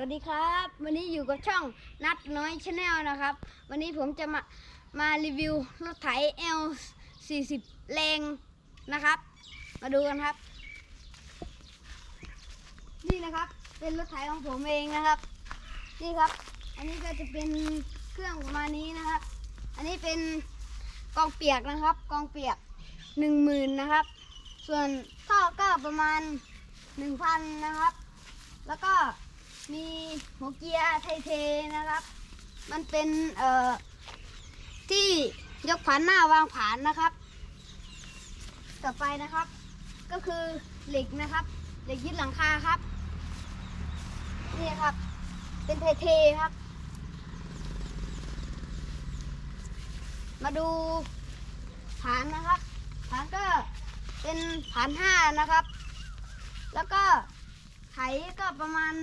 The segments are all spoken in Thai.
วัสดีครับ วันนี้อยู่กับช่องนัดน้อยชาแนลนะครับ วันนี้ผมจะมามารีวิวรถไถ L 40แรงนะครับ มาดูกันครับ นี่นะครับ เป็นรถไถของผมเองนะครับ นี่ครับ อันนี้ก็จะเป็นเครื่องประมาณนี้นะครับ อันนี้เป็นกองเปียกนะครับ กองเปียกหนึ่งหมื่นนะครับ ส่วนท่อก็ประมาณหนึ่งพันนะครับ หัวเกียร์ไทเทนะครับ มันเป็นเอ่อที่ยกผานหน้าวางผานนะครับ ต่อไปนะครับ ก็คือเหล็กนะครับ เหล็กยึดหลังคาครับนี่ครับ เป็นไทเทครับ มาดูผานนะครับผานก็เป็นผานห้านะครับ แล้วก็ไถก็ประมาณ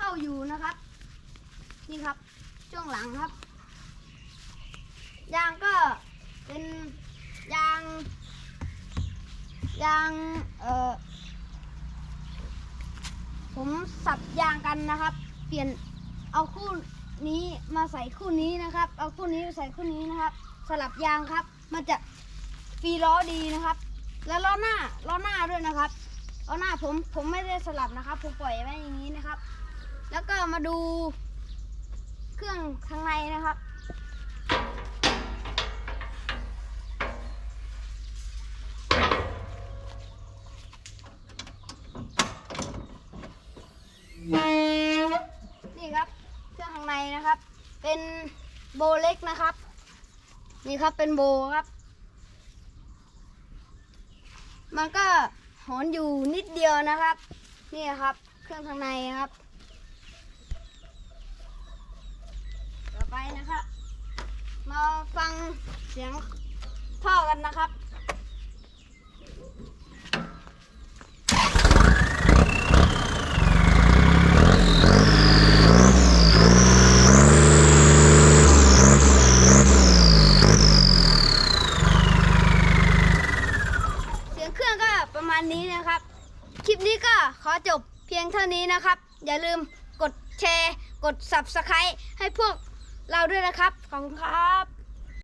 เข้าอยู่นะครับ นี่ครับช่วงหลังครับ ยางก็เป็นยางยางเอ่อผมสับยางกันนะครับ เปลี่ยนเอาคู่นี้มาใส่คู่นี้นะครับ เอาคู่นี้มาใส่คู่นี้นะครับ สลับยางครับ มันจะฟรีล้อดีนะครับ แล้วล้อหน้าล้อหน้าด้วยนะครับล้อหน้าผมผมไม่ได้สลับนะครับ ผมปล่อยไว้อย่างนี้นะครับ แล้วก็มาดูเครื่องข้างในนะครับ นี่ครับ เครื่องข้างในนะครับ เป็นโบเล็กนะครับ นี่ครับเป็นโบครับ มันก็หอนอยู่นิดเดียวนะครับ นี่ครับ เครื่องข้างในครับ ต่อไปนะครับ มาฟัง เสียงท่อกันนะครับ เสียงเครื่องก็ประมาณนี้นะครับ คลิปนี้ก็ขอจบเพียงเท่านี้นะครับ อย่าลืมกดแชร์ กด subscribe ให้พวกเราด้วยนะครับ ขอบคุณครับ